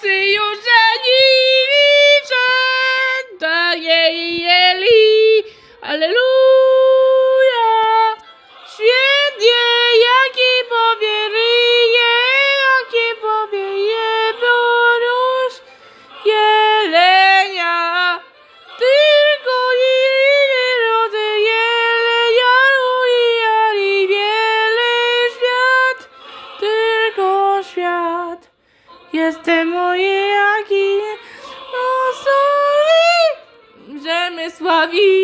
Цею Jestem moje jaki, no sorry, Rzemysławi.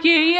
que